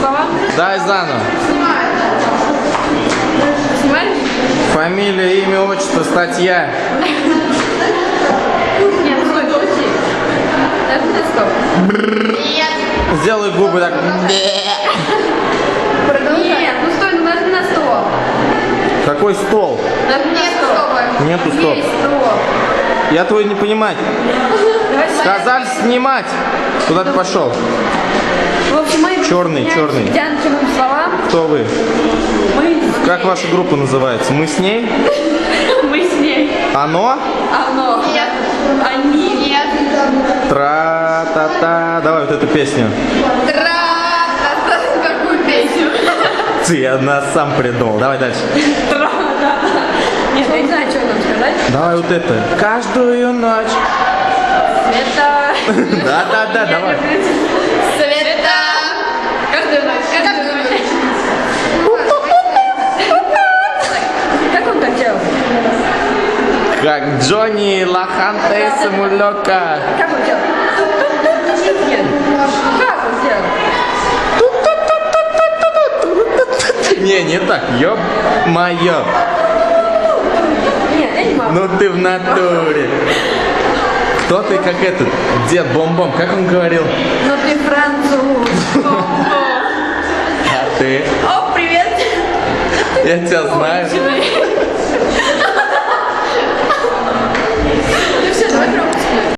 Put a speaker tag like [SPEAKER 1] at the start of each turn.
[SPEAKER 1] слова?
[SPEAKER 2] Дай заново.
[SPEAKER 1] Снимаешь?
[SPEAKER 2] Фамилия, имя, отчество, статья.
[SPEAKER 1] Нет, стой, подожди. Нажми на стоп.
[SPEAKER 2] Сделай губы так.
[SPEAKER 1] Нет, ну стой, ну нажми на стоп.
[SPEAKER 2] Какой стол?
[SPEAKER 1] Нажми на.
[SPEAKER 2] Нету стоп. Я твой не понимать. Сказали снимать. Куда ты пошел?
[SPEAKER 1] В общем, мы
[SPEAKER 2] Черный, черный.
[SPEAKER 1] к Дянкиным словам.
[SPEAKER 2] Кто вы?
[SPEAKER 1] Мы,
[SPEAKER 2] Как ваша группа называется? Мы с ней?
[SPEAKER 1] мы с ней.
[SPEAKER 2] Оно?
[SPEAKER 1] Оно. Нет. Они. Нет.
[SPEAKER 2] Тра-та-та. Давай вот эту песню.
[SPEAKER 1] Какую песню?
[SPEAKER 2] Ты, я нас сам придумал. Давай дальше.
[SPEAKER 1] Нет, я не знаю, что нам сказать.
[SPEAKER 2] Давай вот это. Каждую ночь.
[SPEAKER 1] Это...
[SPEAKER 2] Да-да-да, давай.
[SPEAKER 1] Как
[SPEAKER 2] Джонни Лоханте Самулёка.
[SPEAKER 1] Как он делал? Как он делал?
[SPEAKER 2] Не, не так. Ёб моё.
[SPEAKER 1] Нет, я не могу.
[SPEAKER 2] Ну ты в натуре. Кто ты как этот? Дед Бомбом, как он говорил?
[SPEAKER 1] Ну ты француз.
[SPEAKER 2] А ты?
[SPEAKER 1] О, привет.
[SPEAKER 2] Я тебя знаю.